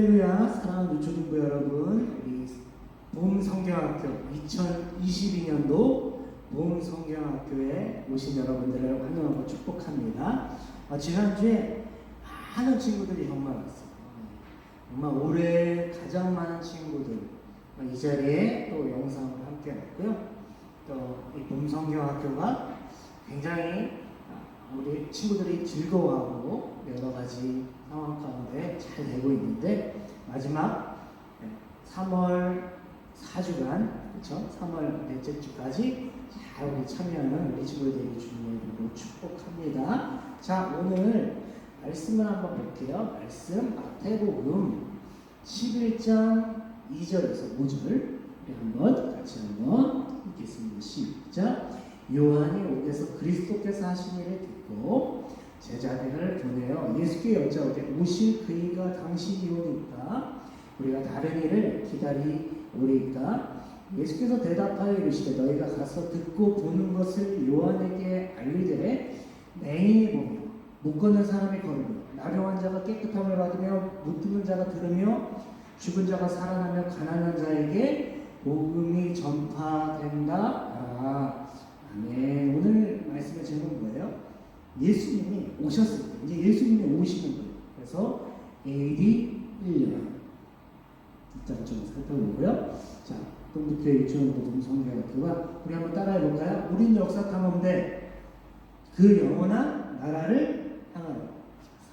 할렐루야 사랑하는 유초등부 여러분. 우리 봄성경학교 2022년도 봄성경학교에 오신 여러분들을 환영하고 축복합니다. 어, 지난주에 많은 친구들이 정말 왔어요 정말 올해 가장 많은 친구들 어, 이 자리에 또 영상을 함께 했고요. 또이 봄성경학교가 굉장히 아, 우리 친구들이 즐거워하고 여러 가지 상황 가운데 잘 되고 있는데 마지막 네, 3월 4주간 그렇죠? 3월 넷째 주까지 잘 우리 참여하는 우리 친구들에게 주님의 이름으로 축복합니다. 자 오늘 말씀을 한번 볼게요. 말씀 마태복음 11장 2절에서 5절 우리 한번 같이 한번 읽겠습니다. 시작. 요한이 오게서 그리스도께서 하신 일을 듣고 제자들을 보내어 예수께 여짜오되 오실 그이가 당신이 오니까 우리가 다른 일을 기다리오리까 예수께서 대답하여 이르시되 너희가 가서 듣고 보는 것을 요한에게 알리되 맹인이 보며 못 걷는 사람이 걸으며 나병한 자가 깨끗함을 받으며 못 듣는 자가 들으며 죽은 자가 살아나며 가난한 자에게 복음이 전파된다. 아, 아멘. 오늘 말씀의 제목은 뭐예요? 예수님이 오셨을 때, 이제 예수님이 오시는 거예요. 그래서 AD 1년. 일단 좀 살펴보고요. 자, 동북교회 유치원부동 성경학교가 우리 한번 따라해 볼까요? 우린 역사 탐험대 그 영원한 나라를 향하여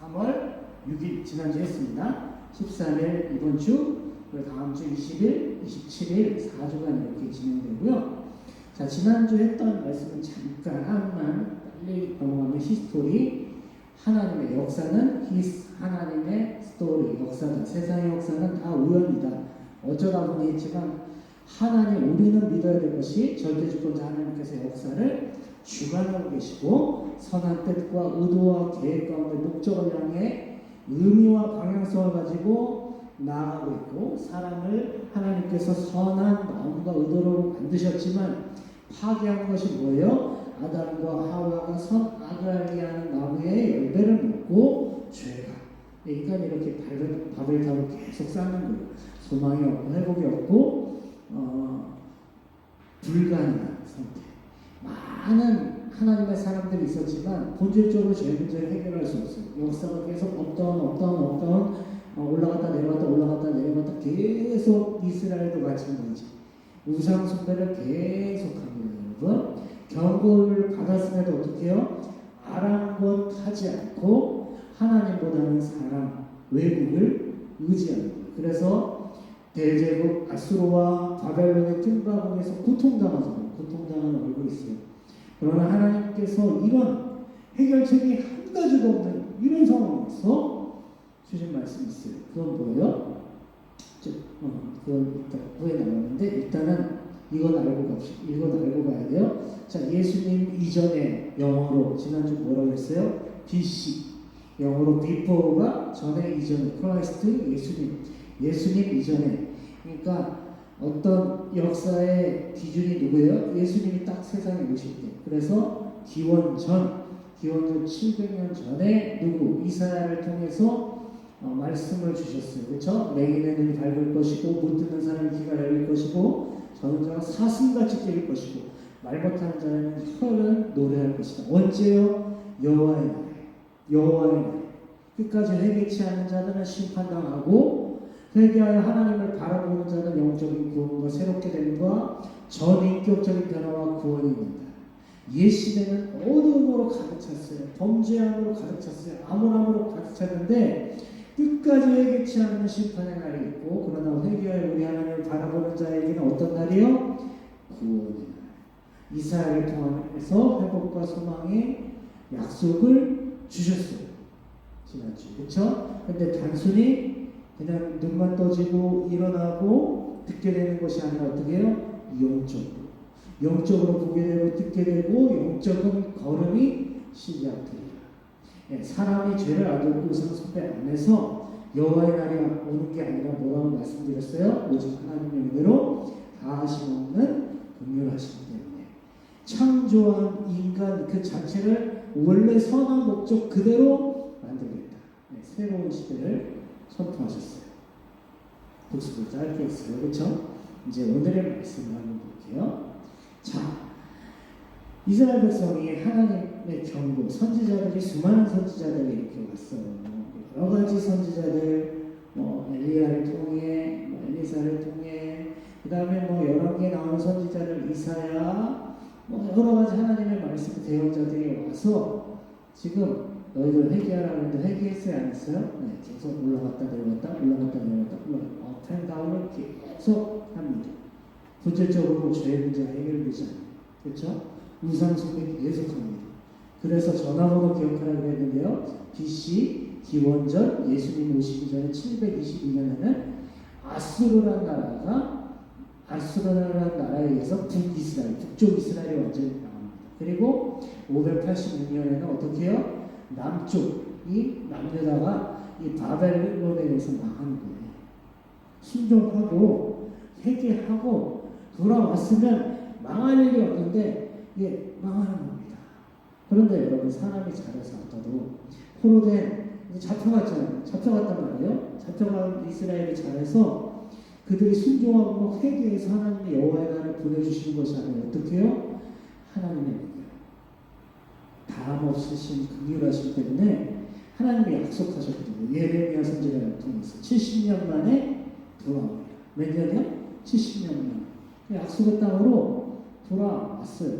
3월 6일 지난주에 했습니다. 13일 이번 주, 그리고 다음 주 20일, 27일 4주간 이렇게 진행되고요. 자, 지난주 했던 말씀은 잠깐만 빨리 넘어가면 히스토리 하나님의 역사는 히스 하나님의 스토리 역사다. 세상의 역사는 다 우연이다. 어쩌다 보니 했지만 하나님 우리는 믿어야 될 것이 절대주권자 하나님께서 역사를 주관하고 계시고 선한 뜻과 의도와 계획 가운데 목적을 향해 의미와 방향성을 가지고 나아가고 있고 사람을 하나님께서 선한 마음과 의도로 만드셨지만 파괴한 것이 뭐예요? 아담과 하와가 선악을 알게 하는 나무의 열매를 먹고 죄가 인간이 이렇게 밥을, 밥을 타고 계속 쌓는 거예요. 소망이 없고 회복이 없고 어, 불가능한 상태. 많은 하나님의 사람들이 있었지만 본질적으로 죄 문제를 해결할 수 없어요. 역사가 계속 업다운 업다운 업다운 어, 올라갔다 내려갔다 올라갔다 내려갔다 계속 이스라엘도 마찬가지. 우상 숭배를 계속합니다, 여러분. 경고를 받았음에도 어떻게 해요? 아랑곳하지 않고 하나님보다는 사람, 외국을 의지하는 거예요. 그래서 대제국 아수르와 바벨론의 틈바구니에서 고통당하잖아요. 고통당하는 얼굴이 있어요. 그러나 하나님께서 이런 해결책이 한 가지도 없는 이런 상황에서 주신 말씀이 있어요. 그건 뭐예요? 저, 어, 그건 일단 후에 나오는데 일단은 이건 알고 갑시다. 이건 알고 가야 돼요. 자, 예수님 이전에 영어로 지난주 뭐라고 했어요? BC. 영어로 before가 전에 이전에 크라이스트 예수님. 예수님 이전에. 그러니까 어떤 역사의 기준이 누구예요? 예수님이 딱 세상에 오실 때. 그래서 기원 전, 기원 전 700년 전에 누구? 이사야를 통해서 어, 말씀을 주셨어요. 그렇죠? 맹인의 눈이 밝을 것이고 못 듣는 사람의 귀가 열릴 것이고 저는 자가 사슴같이 뛸 것이고 말 못하는 자는 혀는 노래할 것이다. 언제요? 여호와의 날에. 여호와의 날에. 끝까지 회개치 않은 자들은 심판당하고 회개하여 하나님을 바라보는 자는 영적인 구원과 새롭게 됨과 전인격적인 변화와 구원이 있는다. 옛 시대는 어두움으로 가득 찼어요. 범죄함으로 가득 찼어요. 암울함으로 가득 찼는데 끝까지 회개치 않는 심판의 날이 있고 그러나 회개하여 우리 하나님을 바라보는 자에게는 어떤 날이요? 구원의 날. 이스라엘을 통해서 회복과 소망의 약속을 주셨어요. 지난주 그렇죠? 근데 단순히 그냥 눈만 떠지고 일어나고 듣게 되는 것이 아니라 어떻게 해요? 영적으로. 영적으로 보게 되고 듣게 되고 영적인 걸음이 시작됩니다. 예, 사람이 죄를 알고 우상 숭배 안에서 여호와의 날이 오는 게 아니라 뭐라고 말씀드렸어요? 오직 하나님의 은혜로 다 하심 없는 긍휼하시기 때문에 창조한 인간 그 자체를 원래 선한 목적 그대로 만들겠다. 네, 새로운 시대를 선포하셨어요. 복습을 짧게 했어요. 그렇죠? 이제 오늘의 말씀을 한번 볼게요. 자, 이스라엘 백성이 하나님의 경고, 선지자들이 수많은 선지자들이 이렇게 왔어요. 여러 가지 선지자들, 뭐 엘리야를 통해, 뭐 엘리사를 통해, 그 다음에 뭐 여러 개 나오는 선지자들 이사야, 뭐 여러 가지 하나님의 말씀 대원자들이 와서 지금 너희들 회개하라고 했는데 회개했어요 안 했어요? 네, 계속 올라갔다 내려갔다 올라갔다 내려갔다 올라갔다 업앤 다운을 계속 합니다. 본질적으로 죄의 문제가 해결되지 않아요. 그렇죠? 우상 숭배 계속합니다. 그래서 전화번호 기억하라고 했는데요. BC 기원전 예수님 오시기 전에 722년에는 아수르란 나라가 아수르라는 나라에 의해서 북이스라엘, 북쪽 이스라엘이 완전히 나옵니다. 그리고 586년에는 어떻게 해요? 남쪽이 남유다가 이 바벨론에 의해서 망하는 거예요. 순종하고 회개하고 돌아왔으면 망할 일이 없는데 이게 망하는 겁니다. 그런데 여러분 사람이 잘해서 아까도 포로된 잡혀갔잖아요. 잡혀갔단 말이에요. 잡혀간 이스라엘이 잘해서 그들이 순종하고 회개해서 하나님의 여호와의 나라를 보내주시는 것이 아니라 어떻게 해요? 하나님의 은혜요. 다음 없으신 긍휼하심 때문에 하나님이 약속하셨거든요. 예레미야 선지자를 통해서 70년 만에 돌아옵니다. 몇 년이요? 70년 만. 약속의 땅으로 돌아왔어요.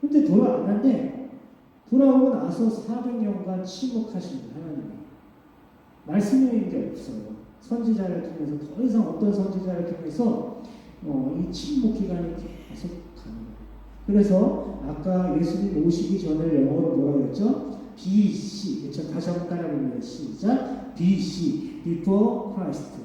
근데 돌아왔는데 돌아오고 나서 400년간 침묵하십니다. 하나님이. 말씀이 게 없어요. 선지자를 통해서 더 이상 어떤 선지자를 통해서 어, 이 침묵 기간이 계속 가는 거예요. 그래서 아까 예수님 오시기 전을 영어로 뭐라고 그랬죠? BC. 그렇죠? 다시 한번 따라해봅니다. 시작. BC. Before Christ.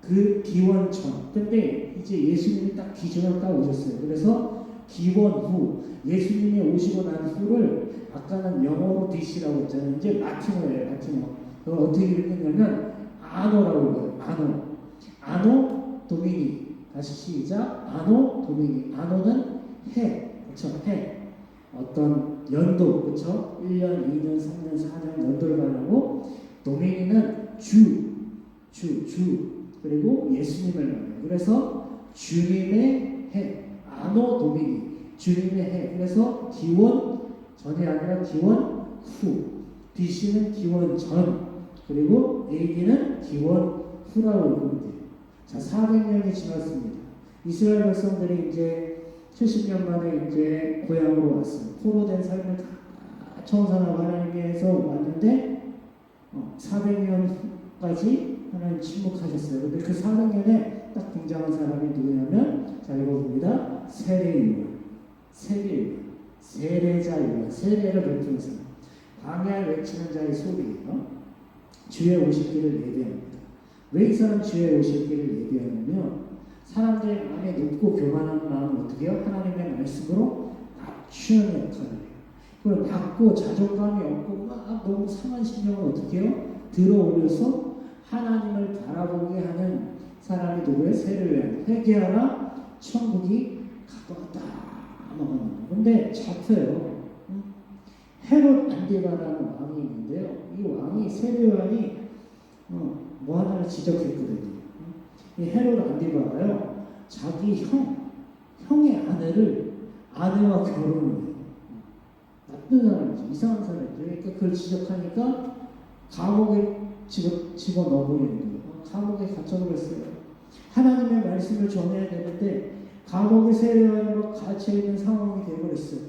그 기원 전. 근데 이제 예수님이 딱 기준을 딱 오셨어요. 그래서 기원 후. 예수님이 오시고 난 후를 아까는 영어로 BC라고 했잖아요. 이제 라틴어예요. 라틴어. 어떻게 읽느냐면 아노라고 해요. 아노. 아노 도미니. 다시 시작. 아노 도미니. 아노는 해. 그렇죠? 해. 어떤 연도. 그렇죠? 1년, 2년, 3년, 4년 연도를 말하고 도미니는 주. 주, 주. 그리고 예수님을 말해요. 그래서 주님의 해. 아노 도미니. 주님의 해. 그래서 기원 전이 아니라 기원 후. BC는 기원 전. 그리고 AD는 기원 후라고 돼요. 자, 400년이 지났습니다. 이스라엘 백성들이 이제 70년 만에 이제 고향으로 왔어요. 포로 된 삶을 다 청산하고 하나님께서 왔는데 어, 400년까지 하나님 침묵하셨어요. 근데 그 400년에 딱 등장한 사람이 누구냐면 자 읽어봅니다. 세례요한, 세례요한, 세례자요한, 세례를 베푸는 사람. 광야를 외치는 자의 소리예요. 주의 오실 길을 예비합니다. 왜 이 사람 주의 오실 길을 예비하냐면 사람들의 마음에 높고 교만한 마음을 어떻게 해요? 하나님의 말씀으로 낮추는 역할을 해요. 그걸 낮고 자존감이 없고 막 너무 상한 심령을 어떻게 해요? 들어 올려서 하나님을 바라보게 하는 사람이 누구예요? 세례를 회개하라 천국이 가까웠다 거. 근데 잡혀요. 응? 헤롯 안디바라는 왕이 있는데요. 이 왕이 세례요한이 어, 뭐 하나를 지적했거든요. 이 헤롯 안디바가요, 자기 형, 형의 아내를 아내와 결혼을 해요. 나쁜 사람이죠. 이상한 사람이죠. 그러니까 그걸 지적하니까 감옥에 집어, 집어 넣어버리는 거예요. 어, 감옥에 갇혀버렸어요. 하나님의 말씀을 전해야 되는데 감옥에 세례요한으로 갇혀 있는 상황이 되어버렸어요.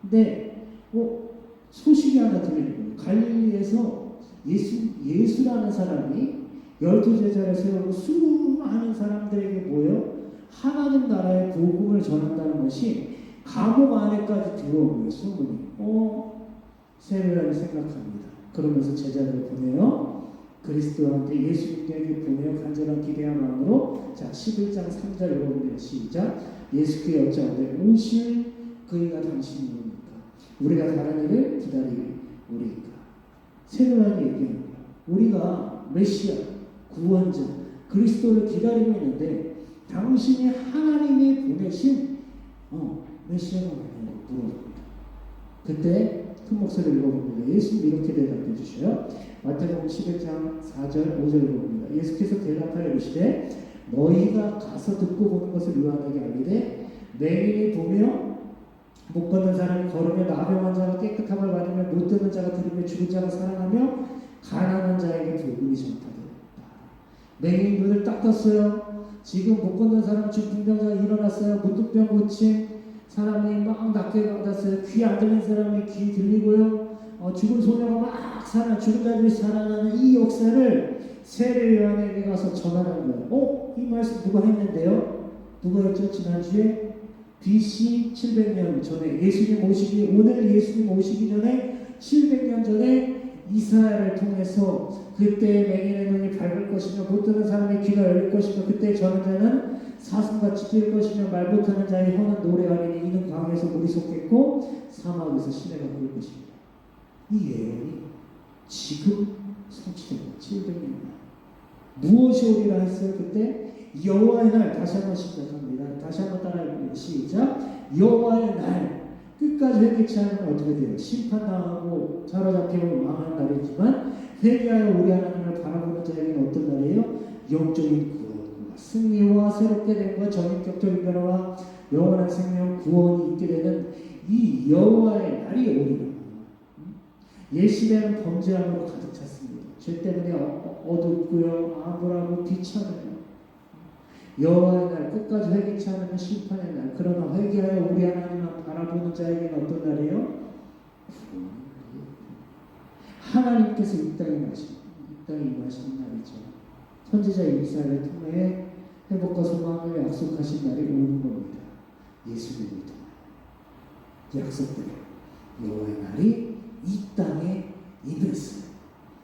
근데 어, 소식이 하나 들리는. 갈릴리에서 예수, 예수라는 사람이 열두 제자를 세우고 수많은 사람들에게 모여 하나님 나라의 복음을 전한다는 것이 감옥 안에까지 들어온 거예요. 소문이. 어, 세례를 생각합니다. 그러면서 제자들을 보내요. 그리스도한테 예수님께 보내어 간절한 기대한 마음으로 자 11장 3절 읽어보면 시작 예수께 여짜오되 오실 그이가 당신이옵니까 우리가 다른 일을 기다리리까 세례관이 얘기합니다. 우리가 메시아, 구원자, 그리스도를 기다리고 있는데 당신이 하나님이 보내신 어, 메시아가 뭐냐고 물어봅니다. 그때 큰 목소리를 읽어봅니다. 예수님 이렇게 대답해 주셔요. 마태복음 11장 4절 5절 읽어봅니다. 예수께서 대답하여 이르시되 너희가 가서 듣고 보는 것을 요한에게 알리되 맹인이 보며 못 걷는 사람이 걸으며 나병한 자가 깨끗함을 받으며 못 듣는 자가 들으며 죽은 자가 살아나며 가난한 자에게 복음이 전파되었다. 맹인 눈을 딱 떴어요. 지금 못 걷는 사람 중풍병자가 일어났어요. 무뚝병 고친 사람이 막 낫게 받았어요. 귀 안 들린 사람이 귀 들리고요. 어, 죽은 소녀가 막 살아 죽은 자들이 살아나는 이 역사를 세례 요한에게 가서 전하는 거예요. 어? 이 말씀 누가 했는데요? 누가 했죠? 지난주에 BC 700년 전에 예수님 오시기 오늘 예수님 오시기 전에 700년 전에 이스라엘을 통해서 그때 맹인의 눈이 밝을 것이며 못 듣는 사람의 귀가 열릴 것이며 그때 저는 자는 사슴같이 뛸 것이며 말 못하는 자의 혀는 노래하리니 이는 강에서 물이 솟겠고 사막에서 시내가 부를 것입니다. 이 예언이 지금 성취된 거 700년 무엇이 오리라 했어요? 그때 여호와의 날 다시 한번 시작합니다. 다시 한번 따라해봅니다. 시작. 여호와의 날 끝까지 회개치 않으면 어떻게 돼요? 심판당하고 사로잡히고 망하는 날이지만 회개하여 우리 하나님을 바라보는 자에게는 어떤 날이에요? 영적인 구원과 승리와 새롭게 된과 전인격적인 변화와 영원한 생명 구원이 있게 되는 이 여호와의 날이 오리라. 예시대는 범죄함으로 가득 찼습니다. 죄 때문에 어- 어둡고요, 암울하고 비참해요. 여호와의 날 끝까지 회개치 않으면 심판의 날. 그러나 회개하여 우리 하나님을 바라보는 자에게는 어떤 날이에요? 하나님께서 이 땅에 마신 이 땅에 임하시는 날이죠. 선지자 이사를 통해 회복과 소망을 약속하신 날이 오는 겁니다. 예수님을 통해 약속대로 여호와의 날이 이 땅에 임했어요.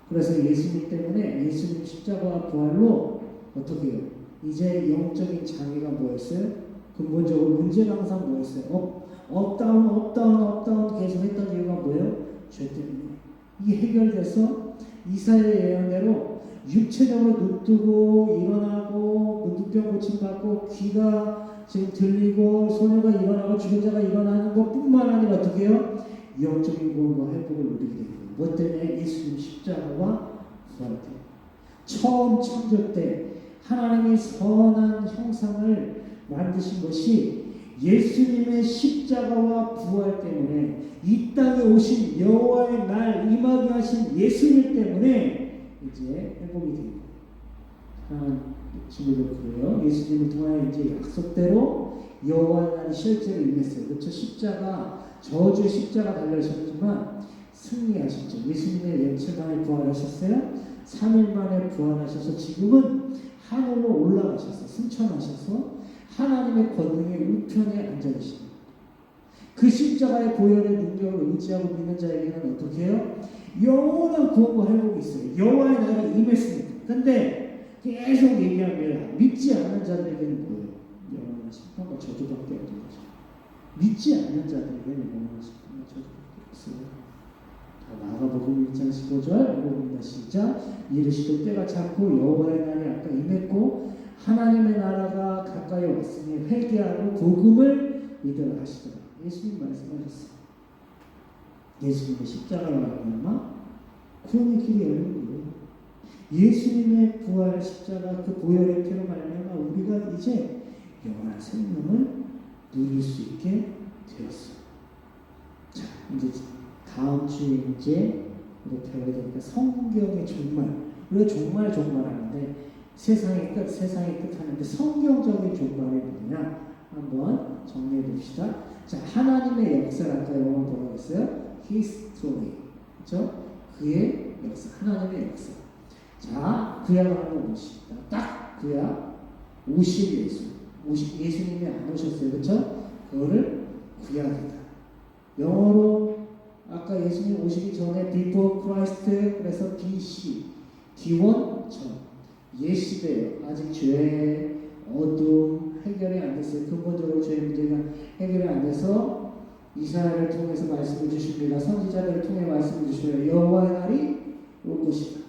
그래서 예수님 때문에 예수님 십자가와 부활로 어떻게 해요? 이제 영적인 장애가 뭐였어요? 근본적으로 문제가 항상 뭐였어요? 업, 업다운, 업다운, 업다운 계속 했던 이유가 뭐예요? 죄 때문에. 이게 해결돼서 이사의 예언대로 육체적으로 눈 뜨고 일어나고 문득병 고침받고 귀가 지금 들리고 소녀가 일어나고 죽은 자가 일어나는 것뿐만 아니라 어떻게 해요? 영적인 구원과 회복을 누리게 됩니다. 뭐 때문에 예수님 십자가와 부활 때문에. 처음 창조 때 하나님이 선한 형상을 만드신 것이 예수님의 십자가와 부활 때문에 이 땅에 오신 여호와의 날 임하게 하신 예수님 때문에 이제 회복이 됩니다. 하나님 친구들 그래요. 예수님을 통하여 이제 약속대로 여호와의 날이 실제로 임했어요. 그렇죠? 십자가 저주의 십자가 달려셨지만 승리하셨죠. 예수님의 며칠 만에 부활하셨어요. 3일 만에 부활하셔서 지금은 하늘로 올라가셔서 승천하셔서 하나님의 권능의 우편에 앉아 계십니다. 그 십자가의 보혈의 능력을 의지하고 믿는 자에게는 어떻게 해요? 영원한 구원과 회복이 있어요. 여호와의 날이 임했으니까. 근데 계속 얘기합니다. 믿지 않는 자들에게는 뭐예요? 영원한 심판과 저주밖에 없는 거죠. 믿지 않는 자들에게는 영원한 심판과 저주밖에 없어요. 자, 마가복음 1장 15절 읽어봅니다. 시작. 이르시도 때가 찼고 여호와의 날이 아까 임했고 하나님의 나라가 가까이 왔으니 회개하고 복음을 믿으라 하시더라. 예수님 말씀하셨어요. 예수님의 십자가로 말미암아 구원의 길이 열린 거예요. 예수님의 부활 십자가 그 보혈의 피로 말미암아 우리가 이제 영원한 생명을 누릴 수 있게 되었어요. 자, 이제 다음 이제 우리 배워야 되니까 성경의 종말. 우리가 종말 종말 하는데 세상의 끝, 세상의 끝 하는데 성경적인 종말이 뭐냐? 한번 정리해 봅시다. 자, 하나님의 역사를 아까 영어 뭐라고 했어요? History. 그죠? 그의 역사, 하나님의 역사. 자, 그야말로 오십니다. 딱 그야 오실 예수. 오십, 예수님이 안 오셨어요. 그죠? 그거를 구약이다. 영어로 아까 예수님 오시기 전에 before Christ 그래서 BC 기원 전 예시대요. 아직 죄 어둠 해결이 안 됐어요. 근본적으로 죄 문제가 해결이 안 돼서 이스라엘을 통해서 말씀을 주십니다. 선지자들을 통해 말씀을 주시며 여호와의 날이 올 것이다.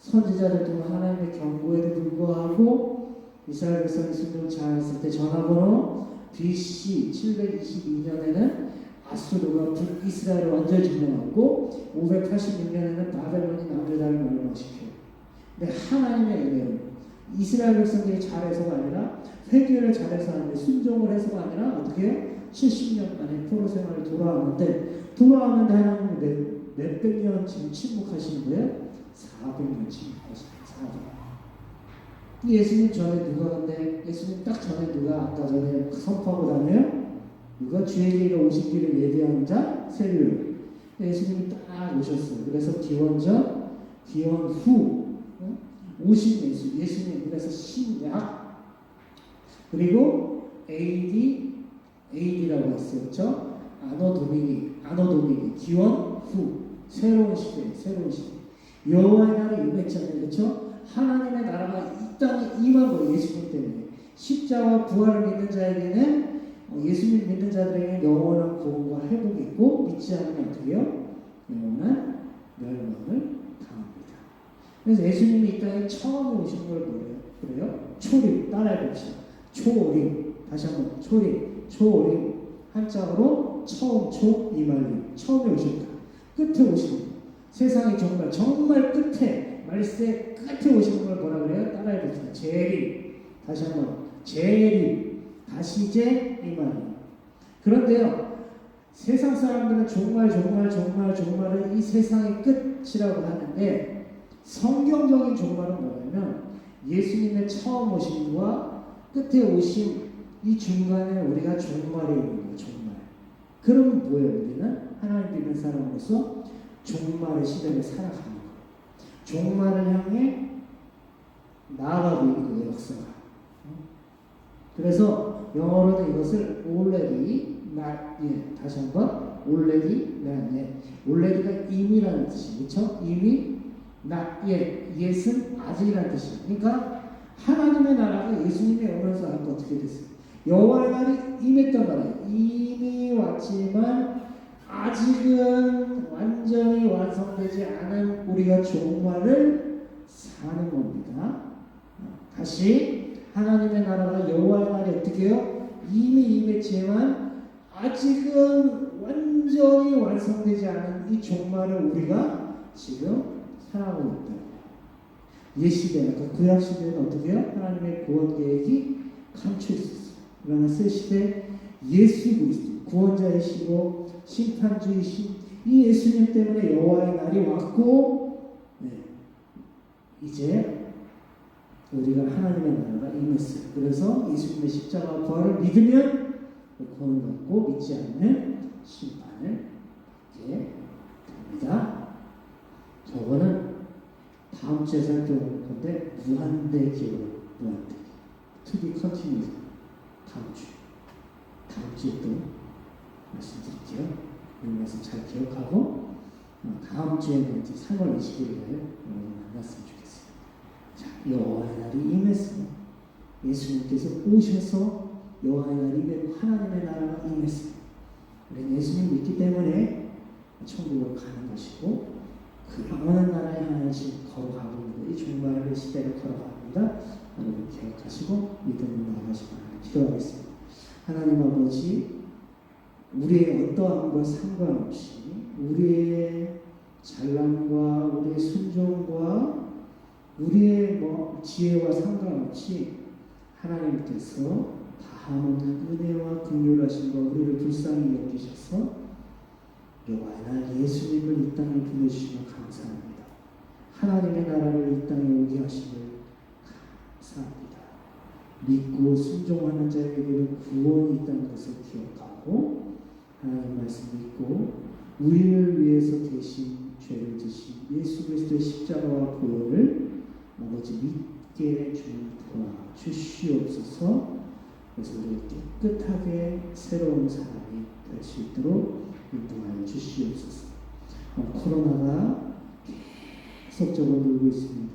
선지자들 통해 하나님의 경고에도 불구하고 이스라엘 백성이 순종 잘했을 때 전화번호 BC 722년에는 아수르가 북이스라엘을 완전히 점령하고 586년에는 바벨론이 남유다를 멸망시켜요. 근데 하나님의 은혜로 이스라엘 백성들이 잘해서가 아니라 회개를 잘해서 아니라 순종을 해서가 아니라 어떻게 해요? 70년 만에 포로 생활을 돌아왔는데 돌아왔는데 하나님은 몇, 몇백 년 지금 침묵하시는 거예요? 400년 침묵하시는 거예요. 400년. 예수님 전에 누가 근데 예수님 딱 전에 누가 아까 전에 선포하고 다녀요? 누가 길에 오신 길을 예비하는 자 세율. 예수님이 딱 오셨어요. 그래서 기원 전, 기원 후, 어? 오신 예수, 예수님 그래서 신약 그리고 AD, AD라고 했어요, 그렇죠? 아노 도미니, 아노 도미니, 기원 후, 새로운 시대, 새로운 시대. 여호와의 날이 임했잖아요, 그렇죠? 하나님의 나라가 이 땅에 임한 거예요, 예수님 때문에. 십자와 부활을 믿는 자에게는 어, 예수님 믿는 자들에게 영원한 구원과 회복이 있고 믿지 않으면 어떻게 해요? 영원한 멸망을 당합니다. 그래서 예수님이 이 땅에 처음 오신 걸 뭐래요? 그래요? 초림 따라해 봅시다. 초림 다시 한번 초림 초림 한자로 처음 초 이말림 처음에 오셨다. 끝에 오신 거. 세상이 정말 정말 끝에 말세 끝에 오신 걸 뭐라 그래요? 따라해 봅시다. 재림 다시 한번 재림 다시 이제 이말림 그런데요. 세상 사람들은 정말 정말 정말 정말은 이 세상의 끝이라고 하는데 성경적인 종말은 뭐냐면 예수님의 처음 오심과 끝에 오심 이 중간에 우리가 종말이 있는 거예요. 종말. 그럼 뭐예요? 우리는 하나님 믿는 사람으로서 종말의 시대를 살아가는 거예요. 종말을 향해 나아가고 있는 거예요. 역사가. 그래서 영어로는 이것을 already not yet 다시 한번 already not yet already가 이미라는 뜻이에요. 그렇죠? 이미 not yet yet은 아직이라는 뜻이에요. 그러니까 하나님의 나라가 예수님이 오면서 아까 어떻게 됐어요? 여호와의 날이 임했단 말이에요. 이미 왔지만 아직은 완전히 완성되지 않은 우리가 종말을 사는 겁니다. 다시 하나님의 나라가 여호와의 날이 어떻게 해요? 이미 임했지만 아직은 완전히 완성되지 않은 이 종말을 우리가 지금 살아가고 있다. 옛 시대, 아까 구약 시대는 어떻게 해요? 하나님의 구원 계획이 감춰 있었어요. 그러나 새 시대 예수 그리스도 구원자이시고 심판주이신 이 예수님 때문에 여호와의 날이 왔고 네. 이제 우리가 하나님의 나라가 임했어요. 그래서 예수님의 십자가 부활을 믿으면 구원을 받고 믿지 않으면 심판을 이제 됩니다. 저거는 다음 주에 살펴볼 건데 무한대 기록, 무한대. Be continued. 다음 주. 다음 주에 또 말씀드릴게요. 이 말씀 잘 기억하고 어, 다음 주에는 이제 3월 20일에 만났으면. 자, 여호와의 날이 임했으면 예수님께서 오셔서 여호와의 날이 임했고 하나님의 나라가 임했어요. 우리는 예수님 믿기 때문에 천국을 가는 것이고 그 영원한 나라에 지금 걸어가고 있는 이 종말의 시대를 걸어갑니다. 여러분 기억하시고 믿음으로 나아가시기 바랍니다. 기도하겠습니다. 하나님 아버지 우리의 어떠한 것 상관없이 우리의 잘남과 우리의 순종과 우리의 뭐 지혜와 상관없이 하나님께서 다하는 은혜와 긍휼하심과 우리를 불쌍히 여기셔서 날 예수님을 이 땅에 보내주시면 감사합니다. 하나님의 나라를 이 땅에 오게 하심을 감사합니다. 믿고 순종하는 자에게는 구원이 있다는 것을 기억하고 하나님 말씀 믿고 우리를 위해서 대신 죄를 지신 예수 그리스도의 십자가와 보혈을 아버지 믿게 주는 도와 주시옵소서. 그래서 우리가 깨끗하게 새로운 사람이 될 수 있도록 인도하여 주시옵소서. 어, 코로나가 계속적으로 늘고 있습니다.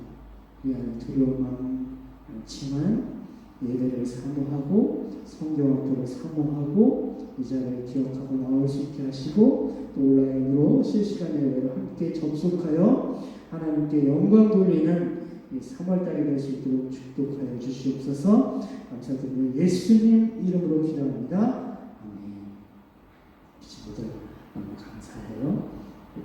이 안에 마음 많지만 예배를 사모하고 성경 학교를 사모하고 이 자리를 기억하고 나올 수 있게 하시고 또 온라인으로 실시간 예배를 함께 접속하여 하나님께 영광 돌리는 이 3월달이 될 수 있도록 축복하여 주시옵소서 감사드리며 예수님 이름으로 기도합니다. 아멘 친구들 너무 감사해요.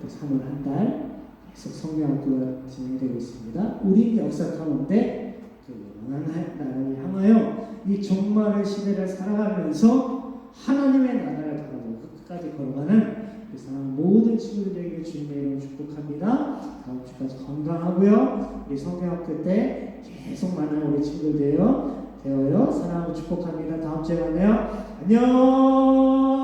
또 3월 한 달 계속 성경학교가 진행되고 있습니다. 우리 역사 가운데 그 영원한 나라를 향하여 이 종말의 시대를 살아가면서 하나님의 나라를 바라보고 끝까지 걸어가는 그 사람 모든 친구들에게 주님의 이름으로 축복합니다. 다음 주까지 건강하고요. 우리 성경학교 때 계속 만난 우리 친구들 되어 되어요. 사랑하고 축복합니다. 다음 주에 만나요. 안녕.